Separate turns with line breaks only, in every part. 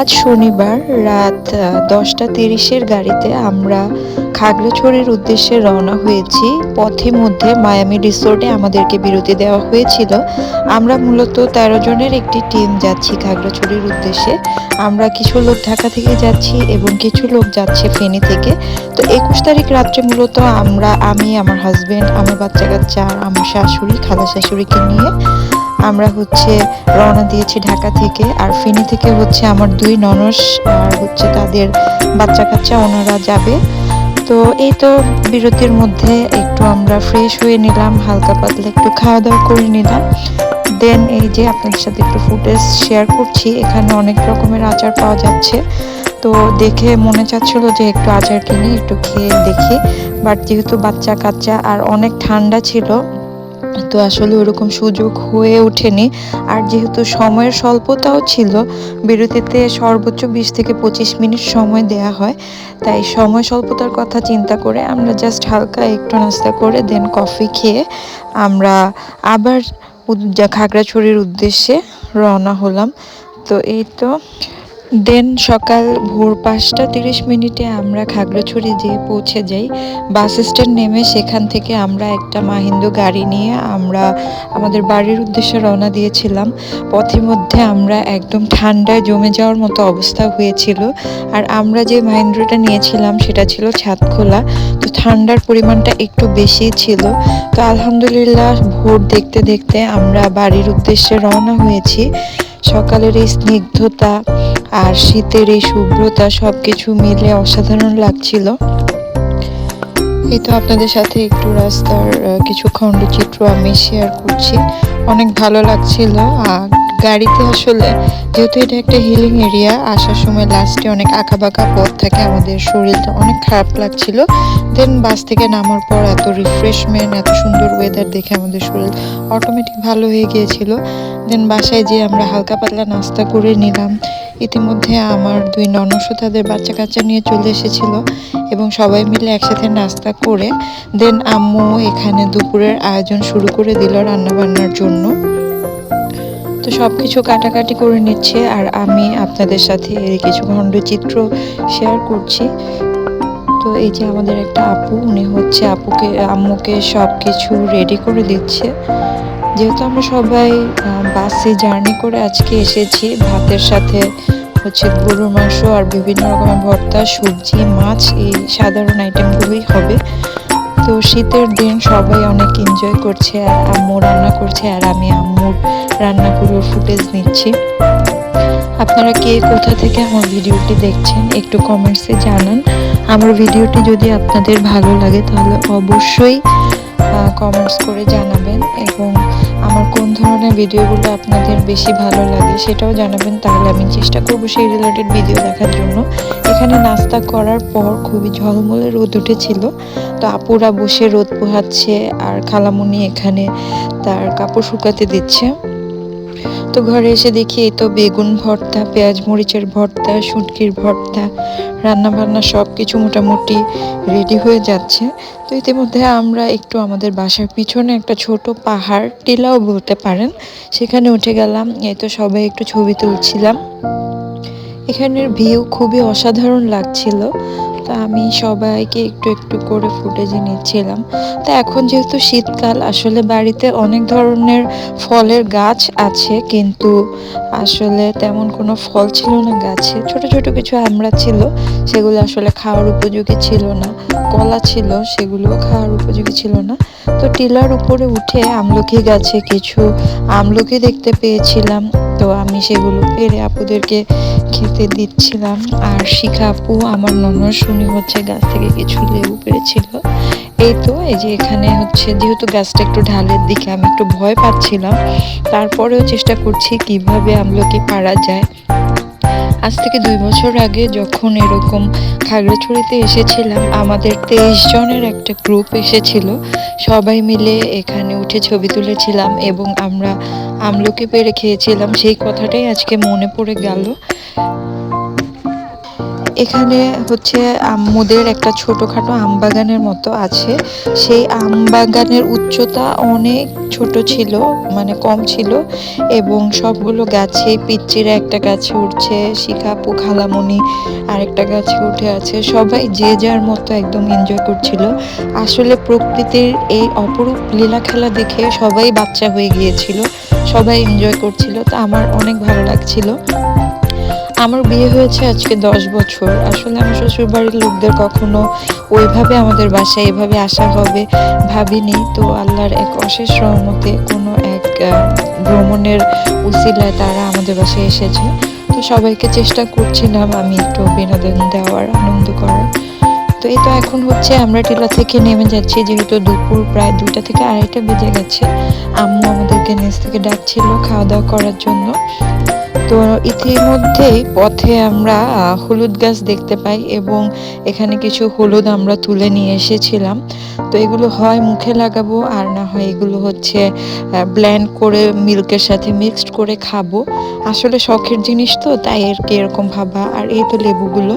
আজ শনিবার রাত দশটা তিরিশের গাড়িতে আমরা খাগড়াছড়ির উদ্দেশ্যে রওনা হয়েছি। পথে মধ্যে মায়ামি রিসোর্টে আমাদেরকে বিরতি দেওয়া হয়েছিল। আমরা মূলত তেরো জনের একটি টিম যাচ্ছি খাগড়াছড়ির উদ্দেশ্যে। আমরা কিছু লোক ঢাকা থেকে যাচ্ছি এবং কিছু লোক যাচ্ছে ফেনী থেকে। তো একুশ তারিখ রাত্রে মূলত আমরা, আমি, আমার হাজব্যান্ড আমার বাচ্চা কাচ্চা আমার শাশুড়ি, খালা শাশুড়িকে নিয়ে আমরা হচ্ছে রওনা দিয়েছি ঢাকা থেকে আর ফেনী থেকে হচ্ছে আমার দুই ননস আর হচ্ছে তাদের বাচ্চা কাচ্চা, ওনারা যাবে। তো এই তো বিরতির মধ্যে একটু আমরা ফ্রেশ হয়ে নিলাম, হালকা পাতলা একটু খাওয়া দাওয়া করে নিলাম। দেন এই যে আপনাদের সাথে একটু ফুটেজ শেয়ার করছি, এখানে অনেক রকমের আচার পাওয়া যাচ্ছে। তো দেখে মনে চাচ্ছিল যে একটু আচার কিনে, একটু খেয়ে দেখি। বাট যেহেতু বাচ্চা কাচ্চা আর অনেক ঠান্ডা ছিল তো আসলে ওরকম সুযোগ হয়ে ওঠেনি। আর যেহেতু সময়ের স্বল্পতাও ছিল, বিরতিতে সর্বোচ্চ বিশ থেকে পঁচিশ মিনিট সময় দেয়া হয়। তাই সময় স্বল্পতার কথা চিন্তা করে আমরা জাস্ট হালকা একটু নাস্তা করে দেন কফি খেয়ে আমরা আবার খাগড়াছড়ির উদ্দেশ্যে রওনা হলাম। তো এই তো দেন সকাল ভোর পাঁচটা তিরিশ মিনিটে আমরা খাগড়াছড়ি যেয়ে পৌঁছে যাই। বাস স্ট্যান্ড নেমে সেখান থেকে আমরা একটা মাহিন্দ্র গাড়ি নিয়ে আমরা আমাদের বাড়ির উদ্দেশ্যে রওনা দিয়েছিলাম। পথের মধ্যে আমরা একদম ঠান্ডায় জমে যাওয়ার মতো অবস্থা হয়েছিল। আর আমরা যে মাহিন্দ্রটা নিয়েছিলাম সেটা ছিল ছাদ খোলা তো ঠান্ডার পরিমাণটা একটু বেশি ছিল। তো আলহামদুলিল্লাহ ভোর দেখতে দেখতে আমরা বাড়ির উদ্দেশ্যে রওনা হয়েছি। সকালের এই স্নিগ্ধতা আর শীতের এই শুভ্রতা সব কিছু মিলে অসাধারণ লাগছিল। এই তো আপনাদের সাথে একটু রাস্তার কিছু খণ্ডচিত্র আমি শেয়ার করছি। অনেক ভালো লাগছিল। আর গাড়িতে আসলে যেহেতু এটা একটা হিলিং এরিয়া আসার সময় লাস্টে অনেক আঁকা বাঁকা পথ থাকে আমাদের শরীরটা, অনেক খারাপ লাগছিল। দেন বাস থেকে নামার পর এত রিফ্রেশমেন্ট এত সুন্দর ওয়েদার দেখে আমাদের শরীর অটোমেটিক ভালো হয়ে গিয়েছিল। দেন বাসায় যেয়ে আমরা হালকা পাতলা নাস্তা করে নিলাম। ইতিমধ্যে আমার দুই ননসও তাদের বাচ্চা কাচ্চা নিয়ে চলে এসেছিল এবং সবাই মিলে একসাথে নাস্তা করে দেন আম্মু এখানে দুপুরের আয়োজন শুরু করে দিল রান্নাবান্নার জন্য। তো সব কিছু কাটাকাটি করে নিচ্ছে আর আমি আপনাদের সাথে এর কিছু খণ্ডচিত্র শেয়ার করছি। তো এই যে আমাদের একটা আপু, উনি হচ্ছে আপুকে, আম্মুকে সব কিছু রেডি করে দিচ্ছে। যেহেতু আমরা সবাই বাসে জার্নি করে আজকে এসেছি, ভাতের সাথে হচ্ছে গরুর মাংস আর বিভিন্ন রকমের ভর্তা, সবজি, মাছ, এই সাধারণ আইটেমগুলোই হবে। তো শীতের দিন সবাই অনেক এনজয় করছে, আর আম্মু রান্না করছে, আর আমি আম্মুর রান্নাগুলোর ফুটেজ নিচ্ছি। আপনারা কে কোথা থেকে আমার ভিডিওটি দেখছেন, একটু কমেন্টসে জানান। আমার ভিডিওটি যদি আপনাদের ভালো লাগে, তাহলে অবশ্যই কমেন্টস করে জানাবেন, এবং আমার কোন ধরনের ভিডিওগুলো আপনাদের বেশি ভালো লাগে সেটাও জানাবেন, তাহলে আমি চেষ্টা করব সেই রিলেটেড ভিডিও দেখার জন্য। এখানে নাস্তা করার পর খুবই ঝলমলে রোদ উঠেছিল। তো আপুরা বসে রোদ পোহাচ্ছে আর খালামুনি এখানে তার কাপড় শুকাতে দিচ্ছে। তো ঘরে এসে দেখি এই তো বেগুন ভর্তা, পেঁয়াজ মরিচের ভর্তা, শুটকির ভর্তা রান্না বান্না সব কিছু মোটামুটি রেডি হয়ে যাচ্ছে। তো ইতিমধ্যে আমরা একটু আমাদের বাসার পিছনে একটা ছোট পাহাড় টিলাও বলতে পারেন, সেখানে উঠে গেলাম। এই তো সবাই একটু ছবি তুলছিলাম। এখানের ভিউ খুবই অসাধারণ লাগছিল। তা আমি সবাইকে একটু একটু করে ফুটেজে নিচ্ছিলাম। তা এখন যেহেতু শীতকাল, আসলে বাড়িতে অনেক ধরনের ফলের গাছ আছে, কিন্তু আসলে তেমন কোনো ফল ছিল না গাছে। ছোট ছোট কিছু আমরা ছিল, সেগুলো আসলে খাওয়ার উপযোগী ছিল না। কলা ছিল, সেগুলোও খাওয়ার উপযোগী ছিল না। তো টিলার উপরে উঠে আমলকি গাছে কিছু আমলকি দেখতে পেয়েছিলাম। তো আমি সেগুলো পেরে আপুদেরকে খেতে দিচ্ছিলাম। আর শিখা আপু, আমার ননর শুনি হচ্ছে গাছ থেকে কিছু লেবু পেরেছিল। এই তো, এই যে এখানে হচ্ছে, যেহেতু গাছটা একটু ঢালের দিকে আমি একটু ভয় পাচ্ছিলাম, তারপরেও চেষ্টা করছি কীভাবে আমলকি পারা যায়। আজ থেকে দুই বছর আগে যখন এরকম খাগড়াছড়িতে এসেছিলাম, আমাদের তেইশ জনের একটা গ্রুপ এসেছিল। সবাই মিলে এখানে উঠে ছবি তুলেছিলাম এবং আমরা আমলকি পেরে খেয়েছিলাম। সেই কথাটাই আজকে মনে পড়ে গেল। এখানে হচ্ছে আম্মুদের একটা ছোটোখাটো আম বাগানের মতো আছে। সেই আম বাগানের উচ্চতা অনেক ছোট ছিল মানে কম ছিল এবং সবগুলো গাছে, পিচ্চিরা একটা গাছে উঠছে, শিখাপু খালামণি আরেকটা গাছে উঠে আছে। সবাই যে যার মতো একদম এনজয় করছিল। আসলে প্রকৃতির এই অপরূপ লীলা খেলা দেখে সবাই বাচ্চা হয়ে গিয়েছিল, সবাই এনজয় করছিল। তা আমার অনেক ভালো লাগছিল। আমার বিয়ে হয়েছে আজকে দশ বছর। আসলে আমার শ্বশুর বাড়ির লোকদের কখনো ওইভাবে আমাদের বাসায় এভাবে আসা হবে ভাবিনি। তো আল্লাহর এক অশেষ রহমতে কোনো এক ভ্রমণের উসিলায় তারা আমাদের বাসায় এসেছে। তো সবাইকে চেষ্টা করছিলাম আমি একটু বিনোদন দেওয়ার, আনন্দ করার। তো এই তো এখন হচ্ছে আমরা টিলা থেকে নেমে যাচ্ছি, যেহেতু দুপুর প্রায় দুইটা থেকে আড়াইটা বেজে গেছে। আম্মু আমাদেরকে নিচ থেকে ডাকছিল খাওয়া দাওয়া করার জন্য। তো ইতিমধ্যেই পথে আমরা হলুদ গাছ দেখতে পাই এবং এখানে কিছু হলুদ আমরা তুলে নিয়ে এসেছিলাম। তো এগুলো হয় মুখে লাগাবো আর না হয় এগুলো হচ্ছে ব্ল্যান্ড করে মিল্কের সাথে মিক্সড করে খাব। আসলে শখের জিনিস তো, তাই এর কি এরকম ভাবা। আর এই তো লেবুগুলো,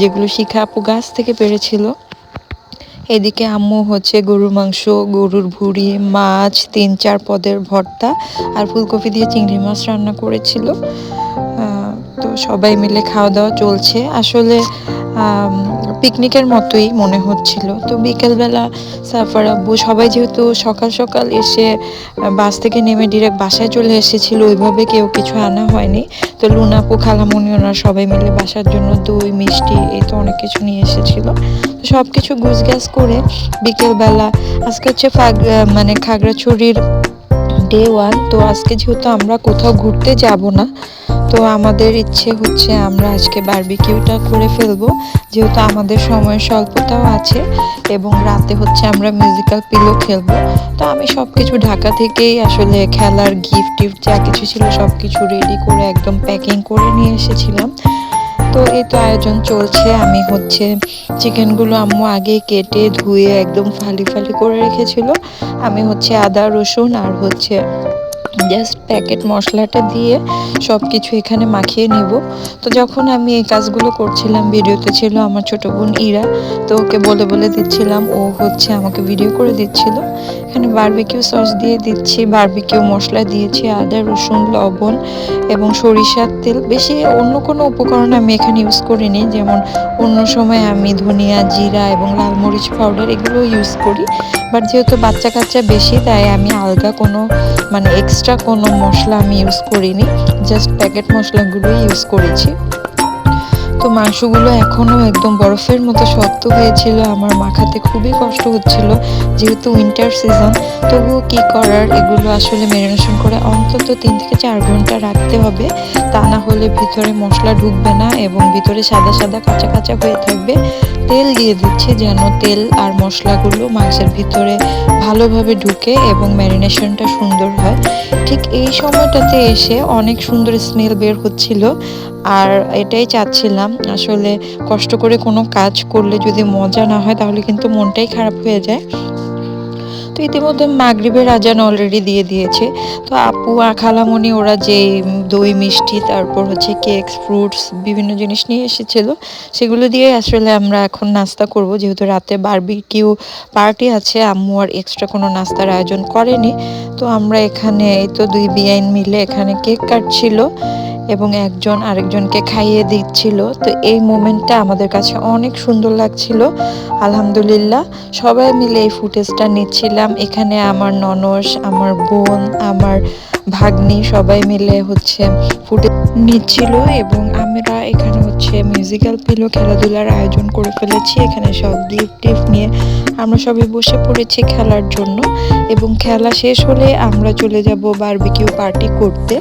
যেগুলো শিখা আপু গাছ থেকে পেরেছিল। এদিকে আম্মু হচ্ছে গরুর মাংস, গরুর ভুড়ি, মাছ, তিন চার পদের ভর্তা আর ফুলকপি দিয়ে চিংড়ি মাছ রান্না করেছিল। তো সবাই মিলে খাওয়া দাওয়া চলছে। আসলে পিকনিকের মতোই মনে হচ্ছিল। তো বিকেলবেলা সাফার আব্বু সবাই যেহেতু সকাল সকাল এসে বাস থেকে নেমে ডিরেক্ট বাসায় চলে এসেছিল, ওইভাবে কেউ কিছু আনা হয়নি। তো লুনাপু খালামণি ওনারা সবাই মিলে বাসার জন্য দই, মিষ্টি এই তো অনেক কিছু নিয়ে এসেছিল। তো সব কিছু গুছগাছ করে বিকেলবেলা, আজকে হচ্ছে মানে খাগড়াছড়ির ডে ওয়ান তো আজকে যেহেতু আমরা কোথাও ঘুরতে যাব না তো আমাদের ইচ্ছে হচ্ছে আমরা আজকে বারবিকিউটা করে ফেলব। যেহেতু আমাদের সময়ের স্বল্পতাও আছে এবং রাতে হচ্ছে আমরা মিউজিক্যাল পিলো খেলব। তো আমি সব কিছু ঢাকা থেকেই আসলে খেলার গিফট টিফট যা কিছু ছিল সব কিছু রেডি করে একদম প্যাকিং করে নিয়ে এসেছিলাম। তো এই তো আয়োজন চলছে। আমি হচ্ছে চিকেনগুলো আম্মু আগে কেটে ধুয়ে একদম ফালি ফালি করে রেখেছিল। আমি হচ্ছে আদা, রসুন আর হচ্ছে জাস্ট প্যাকেট মশলাটা দিয়ে সব কিছু এখানে মাখিয়ে নেব। তো যখন আমি এই কাজগুলো করছিলাম, ভিডিওতে ছিল আমার ছোট বোন ইরা। তো ওকে বলে বলে দিচ্ছিলাম, ও হচ্ছে আমাকে ভিডিও করে দিচ্ছিল। এখানে বারবিকিউ সস দিয়ে দিচ্ছি বারবিকিউ মশলা দিয়েছি, আদা, রসুন, লবণ এবং সরিষার তেল। বেশি অন্য কোনো উপকরণ আমি এখানে ইউজ করিনি, যেমন অন্য সময় আমি ধনিয়া, জিরা এবং লাল মরিচ পাউডার এগুলো ইউজ করি। বাট যেহেতু বাচ্চা কাচ্চা বেশি, তাই আমি আলগা কোনো মানে এক্সট্রা কোনো মশলা আমি ইউজ করিনি জাস্ট প্যাকেট মশলাগুলোই ইউজ করেছি। তো মাংসগুলো এখনও একদম বরফের মতো শক্ত হয়েছিল, আমার মাখাতে খুবই কষ্ট হচ্ছিল, যেহেতু উইন্টার সিজন তবুও কি করার, এগুলো আসলে ম্যারিনেশন করে অন্তত তিন থেকে চার ঘণ্টা রাখতে হবে, তা না হলে ভিতরে মশলা ঢুকবে না এবং ভিতরে সাদা সাদা কাঁচা কাঁচা হয়ে থাকবে। তেল দিয়ে দিচ্ছি যেন তেল আর মশলাগুলো মাংসের ভিতরে ভালোভাবে ঢুকে এবং ম্যারিনেশনটা সুন্দর হয়। ঠিক এই সময়টাতে এসে অনেক সুন্দর স্মেল বের হচ্ছিল। আর এটাই চাচ্ছিলাম, আসলে কষ্ট করে কোনো কাজ করলে যদি মজা না হয় তাহলে কিন্তু মনটাই খারাপ হয়ে যায়। তো ইতিমধ্যে মাগরীবের আজান অলরেডি দিয়ে দিয়েছে। তো আপু আর খালামণি, ওরা যে দই, মিষ্টি, তারপর হচ্ছে কেকস ফ্রুটস বিভিন্ন জিনিস নিয়ে এসেছিল, সেগুলো দিয়ে আসলে আমরা এখন নাস্তা করব। যেহেতু রাতে বারবি বারবিকিউ পার্টি আছে, আম্মু আর এক্সট্রা কোনো নাস্তার আয়োজন করেনি। তো আমরা এখানে, এই তো দুই বিআইন মিলে এখানে কেক কাটছিল। এবং একজন আরেকজনকে খাইয়ে দিচ্ছিল। তো এই মোমেন্টটা আমাদের কাছে অনেক সুন্দর লাগছিল। আলহামদুলিল্লাহ, সবাই মিলে এই ফুটেজটা নিচ্ছিলাম। এখানে আমার ননস, আমার বোন, আমার ভাগ্নি সবাই মিলে হচ্ছে ফুটে নিচ্ছিল এবং আমরা এখানে হচ্ছে মিউজিক্যাল পিলো খেলাধুলার আয়োজন করে ফেলেছি। এখানে সব গিফট টিফট নিয়ে আমরা সবাই বসে পড়েছি খেলার জন্য এবং খেলা শেষ হলে আমরা চলে যাব বারবিকিউ পার্টি করতে।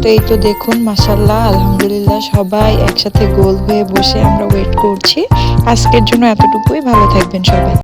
তো এই তো দেখুন মাসাল্লাহ আলহামদুলিল্লাহ সবাই একসাথে গোল হয়ে বসে আমরা ওয়েট করছি। আজকের জন্য এতটুকুই, ভালো থাকবেন সবাই।